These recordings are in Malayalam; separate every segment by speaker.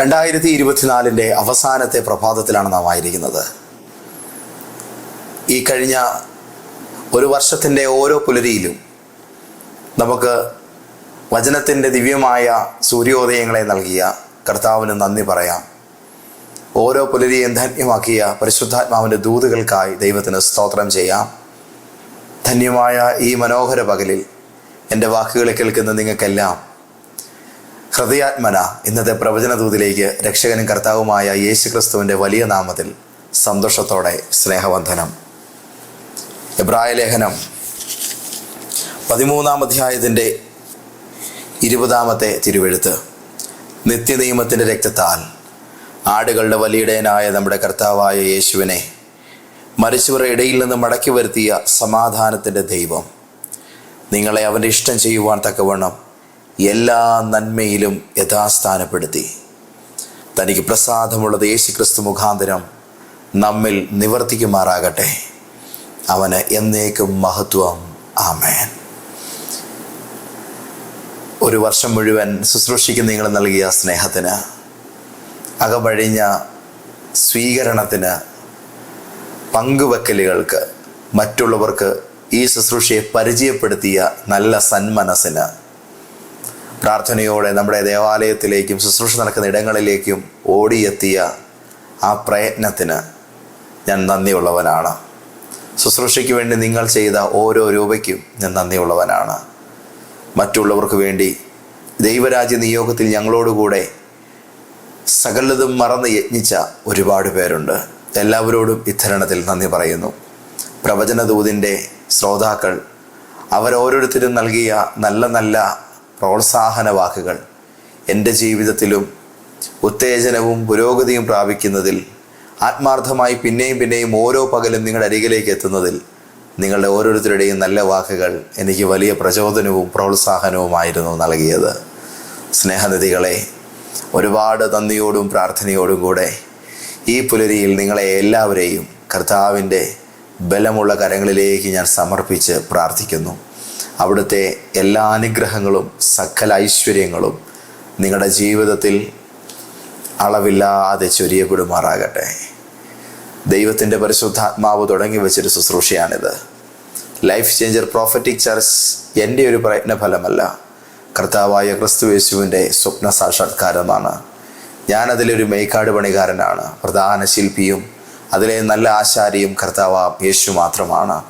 Speaker 1: രണ്ടായിരത്തി ഇരുപത്തിനാലിന്റെ അവസാനത്തെ പ്രഭാതത്തിലാണ് നാം ആയിരിക്കുന്നത്. ഈ കഴിഞ്ഞ ഒരു വർഷത്തിന്റെ ഓരോ പുലരിയിലും നമുക്ക് വചനത്തിന്റെ ദിവ്യമായ സൂര്യോദയങ്ങളെ നൽകിയ കർത്താവിന് നന്ദി പറയാം. ഓരോ പുലരിയെയും ധന്യമാക്കിയ പരിശുദ്ധാത്മാവിന്റെ ദൂതുകൾക്കായി ദൈവത്തിന് സ്തോത്രം ചെയ്യാം. ധന്യമായ ഈ മനോഹര പകലിൽ എന്റെ വാക്കുകളെ കേൾക്കുന്ന നിങ്ങൾക്കെല്ലാം ഹൃദയാത്മന ഇന്നത്തെ പ്രവചന ദൂതിലേക്ക് രക്ഷകനും കർത്താവുമായ യേശു ക്രിസ്തുവിന്റെ വലിയ നാമത്തിൽ സന്തോഷത്തോടെ സ്നേഹവന്ധനം എബ്രായ ലേഖനം പതിമൂന്നാം അധ്യായത്തിന്റെ ഇരുപതാമത്തെ തിരുവെഴുത്ത്. നിത്യനിയമത്തിന്റെ രക്തത്താൽ ആടുകളുടെ വലിയിടയനായ നമ്മുടെ കർത്താവായ യേശുവിനെ മരിച്ചവരുടെ ഇടയിൽ നിന്ന് മടക്കി വരുത്തിയ സമാധാനത്തിന്റെ ദൈവം. നിങ്ങളെ അവന്റെ ഇഷ്ടം ചെയ്യുവാൻ തക്കവണ്ണം എല്ലാ നന്മയിലും യഥാസ്ഥാനപ്പെടുത്തി. തനിക്ക് പ്രസാദമുള്ളത് യേശു ക്രിസ്തു മുഖാന്തരം നമ്മിൽ നിവർത്തിക്കുമാറാകട്ടെ. അവന് എന്നേക്കും മഹത്വം. ആമേൻ. ഒരു വർഷം മുഴുവൻ ശുശ്രൂഷയ്ക്ക് നിങ്ങൾ നൽകിയ സ്നേഹത്തിന് അകമഴിഞ്ഞ സ്വീകരണത്തിന് പങ്കുവെക്കലുകൾക്ക് മറ്റുള്ളവർക്ക് ഈ ശുശ്രൂഷയെ പരിചയപ്പെടുത്തിയ നല്ല സന്മനസ്സിന് പ്രാർത്ഥനയോടെ നമ്മുടെ ദേവാലയത്തിലേക്കും ശുശ്രൂഷ നടക്കുന്ന ഇടങ്ങളിലേക്കും ഓടിയെത്തിയ ആ പ്രയത്നത്തിന് ഞാൻ നന്ദിയുള്ളവനാണ്. ശുശ്രൂഷയ്ക്ക് വേണ്ടി നിങ്ങൾ ചെയ്ത ഓരോ രൂപയ്ക്കും ഞാൻ നന്ദിയുള്ളവനാണ്. മറ്റുള്ളവർക്ക് വേണ്ടി ദൈവരാജ്യ നിയോഗത്തിൽ ഞങ്ങളോടുകൂടെ സകലതും മറന്ന് യജ്ഞിച്ച ഒരുപാട് പേരുണ്ട്. എല്ലാവരോടും ഇത്തരണത്തിൽ നന്ദി പറയുന്നു. പ്രവചനദൂതിന്റെ ശ്രോതാക്കൾ അവരോരോരുത്തരും നൽകിയ നല്ല നല്ല പ്രോത്സാഹന വാക്കുകൾ എന്റെ ജീവിതത്തിലും ഉത്തേജനവും പുരോഗതിയും പ്രാപിക്കുന്നതിൽ ആത്മാർത്ഥമായി പിന്നെയും പിന്നെയും ഓരോ പകലും നിങ്ങളുടെ അരികിലേക്ക് എത്തുന്നതിൽ നിങ്ങളുടെ ഓരോരുത്തരുടെയും നല്ല വാക്കുകൾ എനിക്ക് വലിയ പ്രചോദനവും പ്രോത്സാഹനവുമായിരുന്നു നൽകിയത്. സ്നേഹനിധികളെ ഒരുപാട് നന്ദിയോടും പ്രാർത്ഥനയോടും കൂടെ ഈ പുലരിയിൽ നിങ്ങളെ എല്ലാവരെയും കർത്താവിന്റെ ബലമുള്ള കരങ്ങളിലേക്ക് ഞാൻ സമർപ്പിച്ച് പ്രാർത്ഥിക്കുന്നു. അവിടുത്തെ എല്ലാ അനുഗ്രഹങ്ങളും സകല ഐശ്വര്യങ്ങളും നിങ്ങളുടെ ജീവിതത്തിൽ അളവില്ലാതെ ചൊരിയപ്പെടുമാറാകട്ടെ. ദൈവത്തിന്റെ പരിശുദ്ധാത്മാവ് തുടങ്ങി വെച്ചൊരു ശുശ്രൂഷയാണിത്. ലൈഫ് ചേഞ്ചർ പ്രോഫറ്റിക് ചർച്ച് എന്റെ ഒരു പ്രയത്നഫലമല്ല. കർത്താവായ ക്രിസ്തു യേശുവിന്റെ സ്വപ്ന സാക്ഷാത്കാരമാണ്. ഞാനതിലൊരു മേക്കാട് പണികാരനാണ് പ്രധാന ശില്പിയും അതിലെ നല്ല ആശാരിയും കർത്താവ് യേശു മാത്രമാണ്.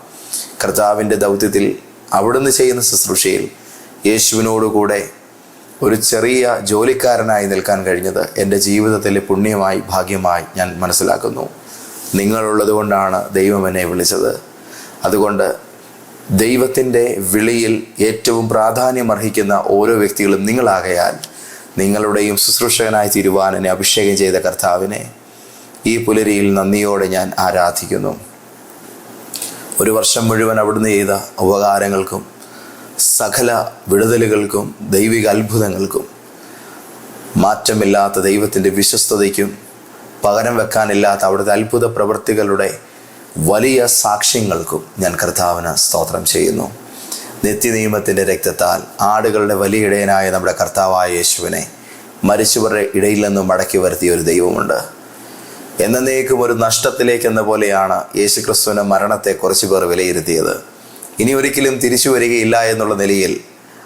Speaker 1: കർത്താവിന്റെ ദൗത്യത്തിൽ അവിടുന്ന് ചെയ്യുന്ന ശുശ്രൂഷയിൽ യേശുവിനോടുകൂടെ ഒരു ചെറിയ ജോലിക്കാരനായി നിൽക്കാൻ കഴിഞ്ഞത് എന്റെ ജീവിതത്തിലെ പുണ്യമായി ഭാഗ്യമായി ഞാൻ മനസ്സിലാക്കുന്നു. നിങ്ങളുള്ളത് കൊണ്ടാണ് ദൈവം എന്നെ വിളിച്ചത്. അതുകൊണ്ട് ദൈവത്തിന്റെ വിളിയിൽ ഏറ്റവും പ്രാധാന്യം അർഹിക്കുന്ന ഓരോ വ്യക്തികളും നിങ്ങളാകയാൽ നിങ്ങളുടെയും ശുശ്രൂഷകനായി തീരുവാൻ എന്നെ അഭിഷേകം ചെയ്ത കർത്താവിനെ ഈ പുലരിയിൽ നന്ദിയോടെ ഞാൻ ആരാധിക്കുന്നു. ഒരു വർഷം മുഴുവൻ അവിടുന്ന് ചെയ്ത ഉപകാരങ്ങൾക്കും സകല വിടുതലുകൾക്കും ദൈവിക അത്ഭുതങ്ങൾക്കും മാറ്റമില്ലാത്ത ദൈവത്തിന്റെ വിശ്വസ്തതയ്ക്കും പകരം വെക്കാനില്ലാത്ത അവിടുത്തെ അത്ഭുത പ്രവൃത്തികളുടെ വലിയ സാക്ഷ്യങ്ങൾക്കും ഞാൻ കർത്താവിന് സ്തോത്രം ചെയ്യുന്നു. നിത്യനിയമത്തിന്റെ രക്തത്താൽ ആടുകളുടെ വലിയ ഇടയനായ നമ്മുടെ കർത്താവായ യേശുവിനെ മരിച്ചവരുടെ ഇടയിൽ നിന്നും മടക്കി വരുത്തിയ ഒരു ദൈവമുണ്ട്. എന്നേക്കും ഒരു നഷ്ടത്തിലേക്ക് എന്ന പോലെയാണ് യേശുക്രിസ്തുവിന്റെ മരണത്തെ കുറച്ച് പേർ വിലയിരുത്തിയത്. ഇനി ഒരിക്കലും തിരിച്ചു വരികയില്ല എന്നുള്ള നിലയിൽ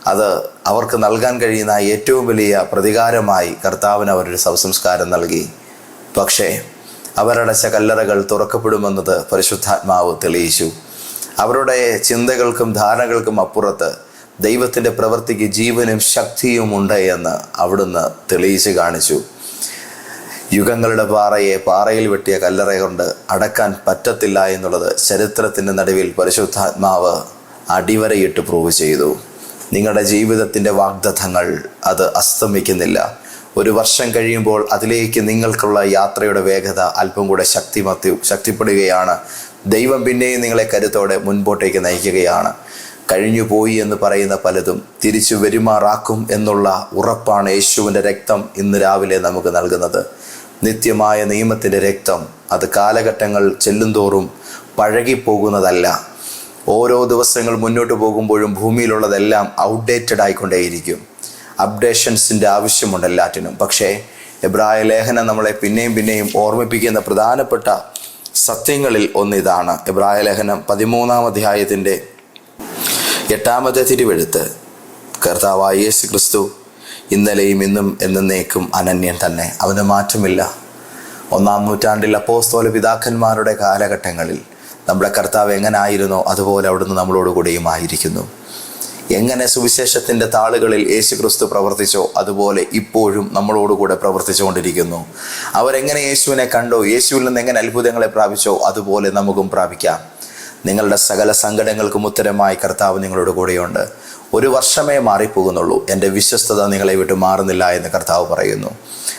Speaker 1: അത് അവർക്ക് നൽകാൻ കഴിയുന്ന ഏറ്റവും വലിയ പ്രതികാരമായി കർത്താവിന് അവരൊരു സവസംസ്കാരം നൽകി. പക്ഷേ അവരടച്ച കല്ലറകൾ തുറക്കപ്പെടുമെന്നത് പരിശുദ്ധാത്മാവ് തെളിയിച്ചു. അവരുടെ ചിന്തകൾക്കും ധാരണകൾക്കും അപ്പുറത്ത് ദൈവത്തിന്റെ പ്രവൃത്തിക്ക് ജീവനും ശക്തിയും ഉണ്ട് എന്ന് അവിടുന്ന് തെളിയിച്ച് കാണിച്ചു. യുഗങ്ങളുടെ പാറയെ പാറയിൽ വെട്ടിയ കല്ലറ കൊണ്ട് അടക്കാൻ പറ്റത്തില്ല എന്നുള്ളത് ചരിത്രത്തിന്റെ നടുവിൽ പരിശുദ്ധാത്മാവ് അടിവരയിട്ട് പ്രൂവ് ചെയ്തു. നിങ്ങളുടെ ജീവിതത്തിന്റെ വാഗ്ദത്തങ്ങൾ അത് അസ്തമിക്കുന്നില്ല. ഒരു വർഷം കഴിയുമ്പോൾ അതിലേക്ക് നിങ്ങൾക്കുള്ള യാത്രയുടെ വേഗത അല്പം കൂടെ ശക്തിമത്തി ശക്തിപ്പെടുകയാണ്. ദൈവം പിന്നെയും നിങ്ങളെ കരുത്തോടെ മുൻപോട്ടേക്ക് നയിക്കുകയാണ്. കഴിഞ്ഞു പോയി എന്ന് പറയുന്ന പലതും തിരിച്ചു വരുമാറാക്കും എന്നുള്ള ഉറപ്പാണ് യേശുവിന്റെ രക്തം ഇന്ന് രാവിലെ നമുക്ക് നൽകുന്നത്. നിത്യമായ നിയമത്തിന്റെ രക്തം അത് കാലഘട്ടങ്ങൾ ചെല്ലുന്തോറും പഴകിപ്പോകുന്നതല്ല. ഓരോ ദിവസങ്ങൾ മുന്നോട്ട് പോകുമ്പോഴും ഭൂമിയിലുള്ളതെല്ലാം ഔട്ട്ഡേറ്റഡ് ആയിക്കൊണ്ടേയിരിക്കും അപ്ഡേഷൻസിന്റെ ആവശ്യമുണ്ട് എല്ലാറ്റിനും. പക്ഷേ എബ്രായ ലേഖനം നമ്മളെ പിന്നെയും പിന്നെയും ഓർമ്മിപ്പിക്കുന്ന പ്രധാനപ്പെട്ട സത്യങ്ങളിൽ ഒന്നിതാണ്. എബ്രായ ലേഖനം പതിമൂന്നാം അധ്യായത്തിന്റെ എട്ടാമത്തെ തിരുവെഴുത്ത്. കർത്താവായ യേശു ക്രിസ്തു ഇന്നലെയും ഇന്നും എന്നേക്കും അനന്യൻ തന്നെ. അവന് മാറ്റമില്ല. ഒന്നാം നൂറ്റാണ്ടിൽ അപ്പോസ്തോല പിതാക്കന്മാരുടെ കാലഘട്ടങ്ങളിൽ നമ്മുടെ കർത്താവ് എങ്ങനായിരുന്നോ അതുപോലെ അവിടുന്ന് നമ്മളോട് കൂടെയും ആയിരിക്കുന്നു. എങ്ങനെ സുവിശേഷത്തിന്റെ താളുകളിൽ യേശു ക്രിസ്തു പ്രവർത്തിച്ചോ അതുപോലെ ഇപ്പോഴും നമ്മളോടുകൂടെ പ്രവർത്തിച്ചുകൊണ്ടിരിക്കുന്നു. അവരെങ്ങനെ യേശുവിനെ കണ്ടോ യേശുവിൽ നിന്ന് എങ്ങനെ അത്ഭുതങ്ങളെ പ്രാപിച്ചോ അതുപോലെ നമുക്കും പ്രാപിക്കാം. നിങ്ങളുടെ സകല സങ്കടങ്ങൾക്കും ഉത്തരമായി കർത്താവ് നിങ്ങളോട് കൂടെയുണ്ട്. ഒരു വർഷമേ മാറിപ്പോകുന്നുള്ളൂ. എന്റെ വിശ്വസ്തത നിങ്ങളെ വിട്ട് മാറുന്നില്ല എന്ന് കർത്താവ് പറയുന്നു.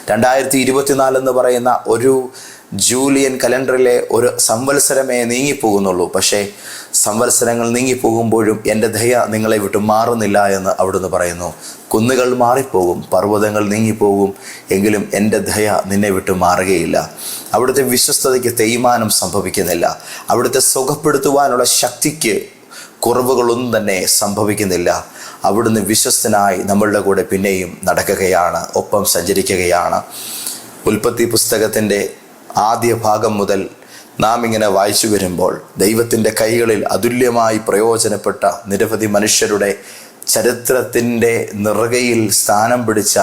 Speaker 1: രണ്ടായിരത്തി ഇരുപത്തിനാല് എന്ന് പറയുന്ന ഒരു ജൂലിയൻ കലണ്ടറിലെ ഒരു സംവത്സരമേ നീങ്ങിപ്പോകുന്നുള്ളൂ. പക്ഷേ സംവത്സരങ്ങൾ നീങ്ങിപ്പോകുമ്പോഴും എന്റെ ദയ നിങ്ങളെ വിട്ട് മാറുന്നില്ല എന്ന് അവിടുന്ന് പറയുന്നു. കുന്നുകൾ മാറിപ്പോകും പർവതങ്ങൾ നീങ്ങിപ്പോകും എങ്കിലും എന്റെ ദയ നിന്നെ വിട്ട് മാറുകയില്ല. അവിടുത്തെ വിശ്വസ്തതയ്ക്ക് തേയ്മാനം സംഭവിക്കുന്നില്ല. അവിടുത്തെ സുഖപ്പെടുത്തുവാനുള്ള ശക്തിക്ക് കുറവുകളൊന്നും തന്നെ സംഭവിക്കുന്നില്ല. അവിടുന്ന് വിശ്വസ്തനായി നമ്മളുടെ കൂടെ പിന്നെയും നടക്കുകയാണ് ഒപ്പം സഞ്ചരിക്കുകയാണ്. ഉൽപ്പത്തി പുസ്തകത്തിന്റെ ആദ്യ ഭാഗം മുതൽ നാം ഇങ്ങനെ വായിച്ചു വരുമ്പോൾ ദൈവത്തിന്റെ കൈകളിൽ അതുല്യമായി പ്രയോജനപ്പെട്ട നിരവധി മനുഷ്യരുടെ ചരിത്രത്തിന്റെ നിറകയിൽ സ്ഥാനം പിടിച്ച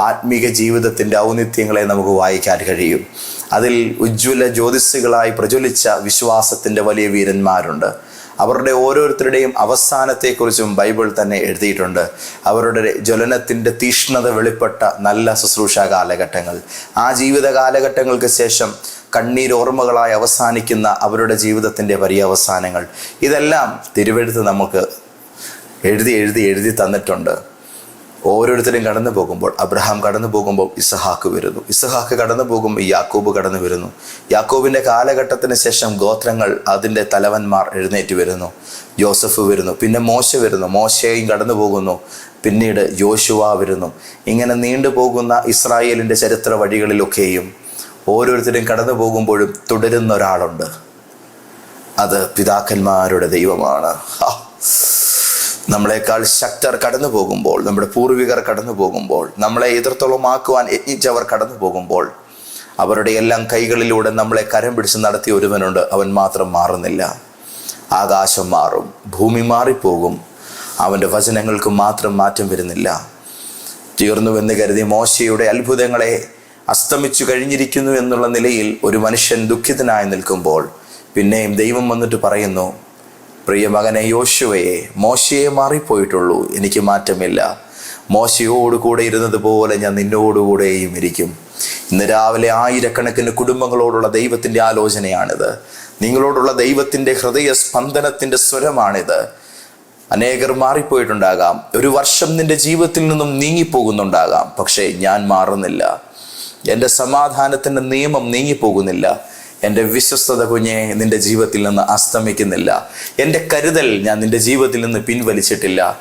Speaker 1: ആത്മീക ജീവിതത്തിന്റെ ഔന്നിത്യങ്ങളെ നമുക്ക് വായിക്കാൻ കഴിയും. അതിൽ ഉജ്ജ്വല ജ്യോതിസുകളായി പ്രജ്വലിച്ച വിശ്വാസത്തിന്റെ വലിയ വീരന്മാരുണ്ട്. അവരുടെ ഓരോരുത്തരുടെയും അവസാനത്തെക്കുറിച്ചും ബൈബിൾ തന്നെ എഴുതിയിട്ടുണ്ട്. അവരുടെ ജ്വലനത്തിന്റെ തീഷ്ണത വെളിപ്പെട്ട നല്ല ശുശ്രൂഷ കാലഘട്ടങ്ങൾ. ആ ജീവിത കാലഘട്ടങ്ങൾക്ക് ശേഷം കണ്ണീരോർമ്മകളായി അവസാനിക്കുന്ന അവരുടെ ജീവിതത്തിന്റെ പര്യവസാനങ്ങൾ. ഇതെല്ലാം തിരുവെഴുത്ത് നമുക്ക് എഴുതി എഴുതി എഴുതി തന്നിട്ടുണ്ട്. ഓരോരുത്തരും കടന്നു പോകുമ്പോൾ അബ്രഹാം കടന്നു പോകുമ്പോൾ ഇസഹാക്ക് വരുന്നു. ഇസഹാക്ക് കടന്നു പോകുമ്പോൾ യാക്കോബ് കടന്നു വരുന്നു. യാക്കോബിന്റെ കാലഘട്ടത്തിന് ശേഷം ഗോത്രങ്ങൾ അതിന്റെ തലവന്മാർ എഴുന്നേറ്റ് വരുന്നു. ജോസഫ് വരുന്നു. പിന്നെ മോശ വരുന്നു. മോശയും കടന്നു പോകുന്നു. പിന്നീട് യോശുവ വരുന്നു. ഇങ്ങനെ നീണ്ടു പോകുന്ന ഇസ്രായേലിന്റെ ചരിത്ര വഴികളിലൊക്കെയും ഓരോരുത്തരും കടന്നു പോകുമ്പോഴും തുടരുന്ന ഒരാളുണ്ട്. അത് പിതാക്കന്മാരുടെ ദൈവമാണ്. നമ്മളെക്കാൾ ശക്തർ കടന്നു പോകുമ്പോൾ നമ്മുടെ പൂർവികർ കടന്നു പോകുമ്പോൾ നമ്മളെ എതിർത്തോളമാക്കുവാൻ യജ്ഞിച്ചവർ കടന്നു പോകുമ്പോൾ അവരുടെ എല്ലാം കൈകളിലൂടെ നമ്മളെ കരം പിടിച്ച് നടത്തിയ ഒരുവനുണ്ട്. അവൻ മാത്രം മാറുന്നില്ല. ആകാശം മാറും ഭൂമി മാറിപ്പോകും. അവന്റെ വചനങ്ങൾക്ക് മാത്രം മാറ്റം വരുന്നില്ല. തീർന്നുവെന്ന് കരുതി മോശയുടെ അത്ഭുതങ്ങളെ അസ്തമിച്ചു കഴിഞ്ഞിരിക്കുന്നു എന്നുള്ള നിലയിൽ ഒരു മനുഷ്യൻ ദുഃഖിതനായി നിൽക്കുമ്പോൾ പിന്നെയും ദൈവം വന്നിട്ട് പറയുന്നു പ്രിയ മകനെ യോശുവയെ മോശയെ മാറിപ്പോയിട്ടുള്ളൂ. എനിക്ക് മാറ്റമില്ല. മോശയോട് കൂടെ ഇരുന്നത് പോലെ ഞാൻ നിന്നോടുകൂടെയും ഇരിക്കും. ഇന്ന് രാവിലെ ആയിരക്കണക്കിന് കുടുംബങ്ങളോടുള്ള ദൈവത്തിന്റെ ആലോചനയാണിത്. നിങ്ങളോടുള്ള ദൈവത്തിന്റെ ഹൃദയ സ്പന്ദനത്തിന്റെ സ്വരമാണിത്. അനേകർ മാറിപ്പോയിട്ടുണ്ടാകാം. ഒരു വർഷം നിന്റെ ജീവിതത്തിൽ നിന്നും നീങ്ങിപ്പോകുന്നുണ്ടാകാം. പക്ഷേ ഞാൻ മാറുന്നില്ല. എന്റെ സമാധാനത്തിന്റെ നിയമം നീങ്ങിപ്പോകുന്നില്ല. എന്റെ വിശ്വസ്തത കുഞ്ഞെ നിന്റെ ജീവിതത്തിൽ നിന്ന് അസ്തമിക്കുന്നില്ല. എന്റെ കരുതൽ ഞാൻ നിന്റെ ജീവിതത്തിൽ നിന്ന് പിൻവലിച്ചിട്ടില്ല.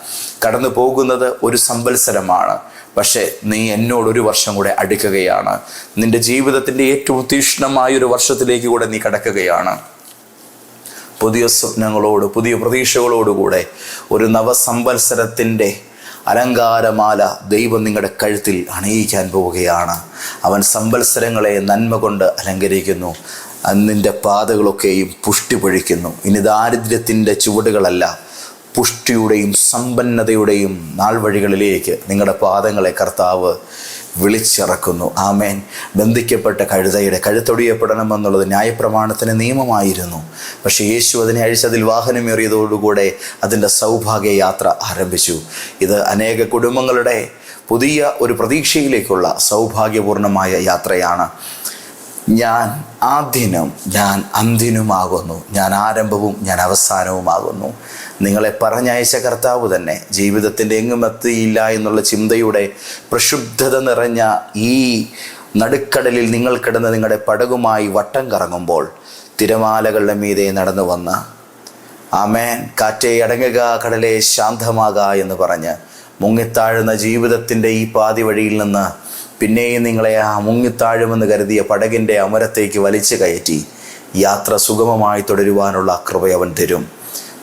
Speaker 1: കടന്നു പോകുന്നത് ഒരു സംവത്സരമാണ്. പക്ഷേ നീ എന്നോട് ഒരു വർഷം കൂടെ അടുക്കുകയാണ്. നിന്റെ ജീവിതത്തിന്റെ ഏറ്റവും തീക്ഷ്ണമായ ഒരു വർഷത്തിലേക്ക് കൂടെ നീ കടക്കുകയാണ്. പുതിയ സ്വപ്നങ്ങളോട് പുതിയ പ്രതീക്ഷകളോടുകൂടെ ഒരു നവസംവത്സരത്തിന്റെ അലങ്കാരമാല ദൈവം നിങ്ങളുടെ കഴുത്തിൽ അണിയിക്കാൻ പോവുകയാണ്. അവൻ സമ്പത്സരങ്ങളെ നന്മ കൊണ്ട് അലങ്കരിക്കുന്നു. അന്നിന്റെ പാതകളൊക്കെയും പുഷ്ടി പൊഴിക്കുന്നു. ഇനി ദാരിദ്ര്യത്തിന്റെ ചുവടുകളല്ല പുഷ്ടിയുടെയും സമ്പന്നതയുടെയും നാൾവഴികളിലേക്ക് നിങ്ങളുടെ പാദങ്ങളെ കർത്താവ് വിളിച്ചിറക്കുന്നു. ആമേൻ. ബന്ധിക്കപ്പെട്ട കഴുതയുടെ കഴുത്തൊടിയപ്പെടണമെന്നുള്ളത് ന്യായപ്രമാണത്തിന് നിയമമായിരുന്നു. പക്ഷേ യേശു അതിനെ അഴിച്ചതിൽ വാഹനമേറിയതോടുകൂടെ അതിന്റെ സൗഭാഗ്യ യാത്ര ആരംഭിച്ചു. ഇത് അനേക കുടുംബങ്ങളുടെ പുതിയ ഒരു പ്രതീക്ഷയിലേക്കുള്ള സൗഭാഗ്യപൂർണമായ യാത്രയാണ്. ഞാൻ ആദ്യനും ഞാൻ അന്തിനുമാകുന്നു. ഞാൻ ആരംഭവും ഞാൻ അവസാനവുമാകുന്നു. നിങ്ങളെ പറഞ്ഞയച്ച കർത്താവ് തന്നെ ജീവിതത്തിന്റെ എങ്ങും എത്തിയില്ല എന്നുള്ള ചിന്തയുടെ പ്രക്ഷുബ്ധത നിറഞ്ഞ ഈ നടുക്കടലിൽ നിങ്ങൾ കിടന്ന് നിങ്ങളുടെ പടകുമായി വട്ടം കറങ്ങുമ്പോൾ തിരമാലകളുടെ മീതെ നടന്നു വന്ന ആമേൻ. കാറ്റേ അടങ്ങുക കടലെ ശാന്തമാക എന്ന് പറഞ്ഞ് മുങ്ങിത്താഴുന്ന ജീവിതത്തിന്റെ ഈ പാതി വഴിയിൽ നിന്ന് പിന്നെയും നിങ്ങളെ ആ മുങ്ങിത്താഴുമെന്ന് കരുതിയ പടകിന്റെ അമരത്തേക്ക് വലിച്ചു കയറ്റി യാത്ര സുഗമമായി തുടരുവാനുള്ള കൃപ അവൻ തരും.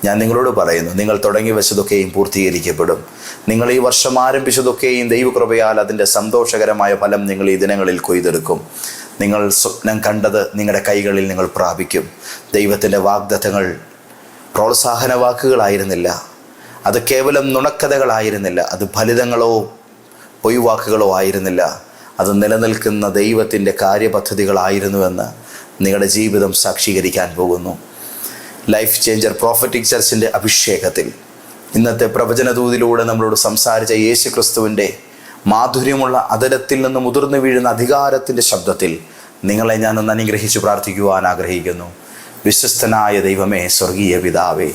Speaker 1: ഞാൻ നിങ്ങളോട് പറയുന്നു നിങ്ങൾ തുടങ്ങി വെച്ചതൊക്കെയും പൂർത്തീകരിക്കപ്പെടും. നിങ്ങൾ ഈ വർഷം ആരംഭിച്ചതൊക്കെയും ദൈവകൃപയാൽ അതിന്റെ സന്തോഷകരമായ ഫലം നിങ്ങൾ ഈ ദിനങ്ങളിൽ കൊയ്തെടുക്കും. നിങ്ങൾ സ്വപ്നം കണ്ടത് നിങ്ങളുടെ കൈകളിൽ നിങ്ങൾ പ്രാപിക്കും. ദൈവത്തിന്റെ വാഗ്ദത്തങ്ങൾ പ്രോത്സാഹന വാക്കുകളായിരുന്നില്ല അത് കേവലം നുണക്കഥകളായിരുന്നില്ല. അത് ഫലിതങ്ങളോ പൊയ്വാക്കുകളോ ആയിരുന്നില്ല അത് നിലനിൽക്കുന്ന ദൈവത്തിന്റെ കാര്യപദ്ധതികളായിരുന്നുവെന്ന് നിങ്ങളുടെ ജീവിതം സാക്ഷീകരിക്കാൻ പോകുന്നു. ലൈഫ് ചേഞ്ചർ പ്രോഫറ്റിക് ചർച്ചിന്റെ അഭിഷേകത്തിൽ ഇന്നത്തെ പ്രവചനദൂതിലൂടെ നമ്മളോട് സംസാരിച്ച യേശു ക്രിസ്തുവിന്റെ മാധുര്യമുള്ള അതരത്തിൽ നിന്ന് മുതിർന്നു വീഴുന്ന അധികാരത്തിന്റെ ശബ്ദത്തിൽ നിങ്ങളെ ഞാൻ ഒന്ന് അനുഗ്രഹിച്ച് പ്രാർത്ഥിക്കുവാൻ ആഗ്രഹിക്കുന്നു. വിശ്വസ്തനായ ദൈവമേ സ്വർഗീയ പിതാവേ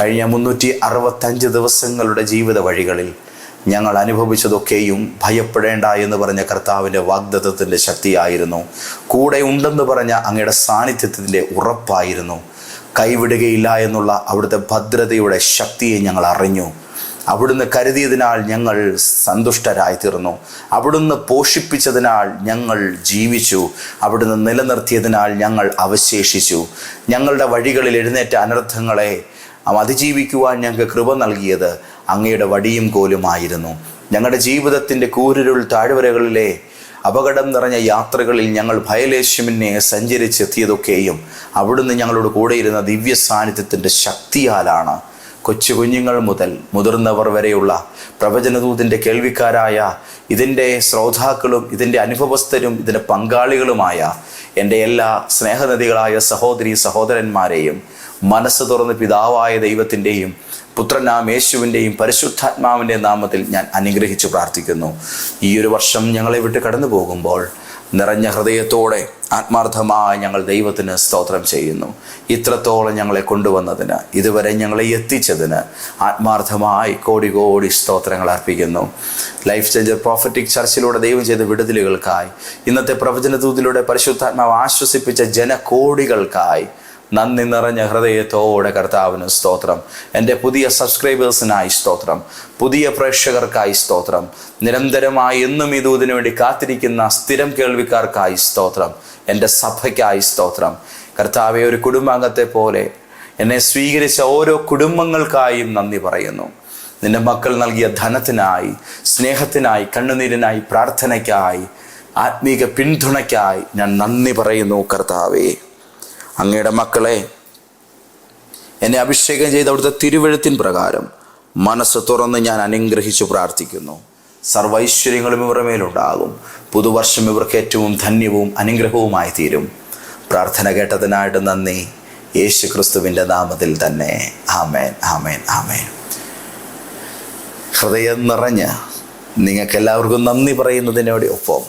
Speaker 1: കഴിഞ്ഞ മുന്നൂറ്റി അറുപത്തഞ്ച് ദിവസങ്ങളുടെ ജീവിത വഴികളിൽ ഞങ്ങൾ അനുഭവിച്ചതൊക്കെയും ഭയപ്പെടേണ്ട എന്ന് പറഞ്ഞ കർത്താവിന്റെ വാഗ്ദത്വത്തിന്റെ ശക്തിയായിരുന്നു. കൂടെ ഉണ്ടെന്ന് പറഞ്ഞ അങ്ങയുടെ സാന്നിധ്യത്തിന്റെ ഉറപ്പായിരുന്നു. കൈവിടുകയില്ല എന്നുള്ള അവിടുത്തെ ഭദ്രതയുടെ ശക്തിയെ ഞങ്ങൾ അറിഞ്ഞു. അവിടുന്ന് കരുതിയതിനാൽ ഞങ്ങൾ സന്തുഷ്ടരായി തീർന്നു അവിടുന്ന് പോഷിപ്പിച്ചതിനാൽ ഞങ്ങൾ ജീവിച്ചു. അവിടുന്ന് നിലനിർത്തിയതിനാൽ ഞങ്ങൾ അവശേഷിച്ചു. ഞങ്ങളുടെ വഴികളിൽ എഴുന്നേറ്റ അനർത്ഥങ്ങളെ അതിജീവിക്കുവാൻ ഞങ്ങൾക്ക് കൃപ നൽകിയത് അങ്ങയുടെ വടിയും കോലുമായിരുന്നു. ഞങ്ങളുടെ ജീവിതത്തിന്റെ കൂരിരുൾ താഴ്വരകളിലെ അപകടം നിറഞ്ഞ യാത്രകളിൽ ഞങ്ങൾ ഭയലേശ്യമിനെ സഞ്ചരിച്ചെത്തിയതൊക്കെയും അവിടുന്ന് ഞങ്ങളോട് കൂടെയിരുന്ന ദിവ്യ സാന്നിധ്യത്തിന്റെ ശക്തിയാലാണ്. കൊച്ചു കുഞ്ഞുങ്ങൾ മുതൽ മുതിർന്നവർ വരെയുള്ള പ്രവചനദൂതിന്റെ കേൾവിക്കാരായ ഇതിന്റെ ശ്രോതാക്കളും ഇതിന്റെ അനുഭവസ്ഥരും ഇതിന്റെ പങ്കാളികളുമായ എന്റെ എല്ലാ സ്നേഹനദികളായ സഹോദരി സഹോദരന്മാരെയും മനസ്സ് തുറന്ന് പിതാവായ ദൈവത്തിന്റെയും പുത്രനാം യേശുവിന്റെയും പരിശുദ്ധാത്മാവിന്റെ നാമത്തിൽ ഞാൻ അനുഗ്രഹിച്ചു പ്രാർത്ഥിക്കുന്നു. ഈ ഒരു വർഷം ഞങ്ങളെ വിട്ട് കടന്നു പോകുമ്പോൾ നിറഞ്ഞ ഹൃദയത്തോടെ ആത്മാർത്ഥമായി ഞങ്ങൾ ദൈവത്തിന് സ്തോത്രം ചെയ്യുന്നു. ഇത്രത്തോളം ഞങ്ങളെ കൊണ്ടുവന്നതിന് ഇതുവരെ ഞങ്ങളെ എത്തിച്ചതിന് ആത്മാർത്ഥമായി കോടി കോടി സ്തോത്രങ്ങൾ അർപ്പിക്കുന്നു. ലൈഫ് ചേഞ്ചർ പ്രോഫറ്റിക് ചർച്ചിലൂടെ ദൈവം ചെയ്ത വിടുതലുകൾക്കായി ഇന്നത്തെ പ്രവചനദൂതിലൂടെ പരിശുദ്ധാത്മാവ് ആശ്വസിപ്പിച്ച ജനകോടികൾക്കായി നന്ദി നിറഞ്ഞ ഹൃദയത്തോടെ കർത്താവിന് സ്തോത്രം. എന്റെ പുതിയ സബ്സ്ക്രൈബേഴ്സിനായി സ്തോത്രം. പുതിയ പ്രേക്ഷകർക്കായി സ്തോത്രം. നിരന്തരമായി എന്നും ഈ ദൂതിനു വേണ്ടി കാത്തിരിക്കുന്ന സ്ഥിരം കേൾവിക്കാർക്കായി സ്തോത്രം. എന്റെ സഭയ്ക്കായി സ്തോത്രം. കർത്താവെ ഒരു കുടുംബാംഗത്തെ പോലെ എന്നെ സ്വീകരിച്ച ഓരോ കുടുംബങ്ങൾക്കായും നന്ദി പറയുന്നു. നിന്റെ മക്കൾ നൽകിയ ധനത്തിനായി സ്നേഹത്തിനായി കണ്ണുനീരിനായി പ്രാർത്ഥനയ്ക്കായി ആത്മീക പിന്തുണയ്ക്കായി ഞാൻ നന്ദി പറയുന്നു കർത്താവേ. അങ്ങയുടെ മക്കളെ എന്നെ അഭിഷേകം ചെയ്ത അവിടുത്തെ തിരുവഴുത്തിൻ പ്രകാരം മനസ്സ് തുറന്ന് ഞാൻ അനുഗ്രഹിച്ചു പ്രാർത്ഥിക്കുന്നു. സർവൈശ്വര്യങ്ങളും ഇവരുടെ മേലുണ്ടാകും. പുതുവർഷം ഇവർക്ക് ഏറ്റവും ധന്യവും അനുഗ്രഹവുമായി തീരും. പ്രാർത്ഥന കേട്ടതിനായിട്ട് നന്ദി. യേശു ക്രിസ്തുവിന്റെ നാമത്തിൽ തന്നെ. ആമേൻ ആമേൻ ആമേൻ. ഹൃദയം നിറഞ്ഞ് നിങ്ങൾക്കെല്ലാവർക്കും നന്ദി പറയുന്നതിനോട് ഒപ്പം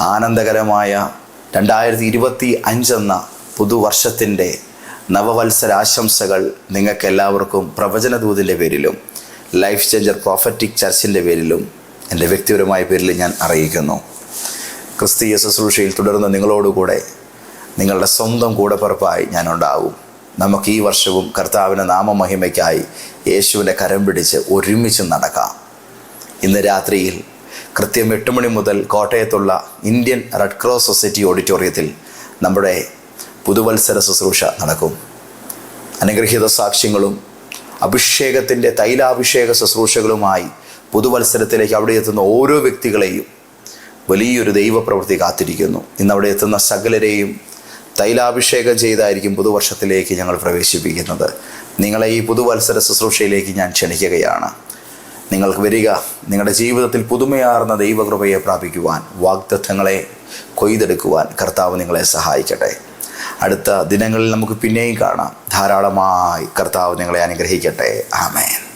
Speaker 1: ആനന്ദകരമായ രണ്ടായിരത്തി ഇരുപത്തി അഞ്ചെന്ന പുതുവർഷത്തിന്റെ നവവത്സരാശംസകൾ നിങ്ങൾക്ക് എല്ലാവർക്കും പ്രവചനദൂതിന്റെ പേരിലും ലൈഫ് ചേഞ്ചർ പ്രോഫറ്റിക് ചർച്ചിന്റെ പേരിലും എന്റെ വ്യക്തിപരമായ പേരിൽ ഞാൻ അറിയിക്കുന്നു. ക്രിസ്തീയ ശുശ്രൂഷയിൽ തുടർന്ന് നിങ്ങളോടുകൂടെ നിങ്ങളുടെ സ്വന്തം കൂടപ്പിറപ്പായി ഞാൻ ഉണ്ടാകും നമുക്ക് ഈ വർഷവും കർത്താവിന്റെ നാമമഹിമയ്ക്കായി യേശുവിന്റെ കരം പിടിച്ച് ഒരുമിച്ച് നടക്കാം. ഇന്ന് രാത്രിയിൽ കൃത്യം എട്ട് മണി മുതൽ കോട്ടയത്തുള്ള ഇന്ത്യൻ റെഡ് ക്രോസ് സൊസൈറ്റി ഓഡിറ്റോറിയത്തിൽ നമ്മുടെ പുതുവത്സര ശുശ്രൂഷ നടക്കും. അനുഗ്രഹീത സാക്ഷ്യങ്ങളും അഭിഷേകത്തിന്റെ തൈലാഭിഷേക ശുശ്രൂഷകളുമായി പുതുവത്സരത്തിലേക്ക് അവിടെ എത്തുന്ന ഓരോ വ്യക്തികളെയും വലിയൊരു ദൈവപ്രവൃത്തി കാത്തിരിക്കുന്നു. ഇന്ന് അവിടെ എത്തുന്ന സകലരെയും തൈലാഭിഷേകം ചെയ്തായിരിക്കും പുതുവർഷത്തിലേക്ക് ഞങ്ങൾ പ്രവേശിപ്പിക്കുന്നത്. നിങ്ങളെ ഈ പുതുവത്സര ശുശ്രൂഷയിലേക്ക് ഞാൻ ക്ഷണിക്കുകയാണ്. നിങ്ങൾക്ക് വരിക. നിങ്ങളുടെ ജീവിതത്തിൽ പുതുമയാർന്ന ദൈവകൃപയെ പ്രാപിക്കുവാൻ വാഗ്ദത്തങ്ങളെ കൊയ്തെടുക്കുവാൻ കർത്താവ് നിങ്ങളെ സഹായിക്കട്ടെ. അടുത്ത ദിനങ്ങളിൽ നമുക്ക് പിന്നെയും കാണാം. ധാരാളമായി കർത്താവ് നിങ്ങളെ അനുഗ്രഹിക്കട്ടെ. ആമേൻ.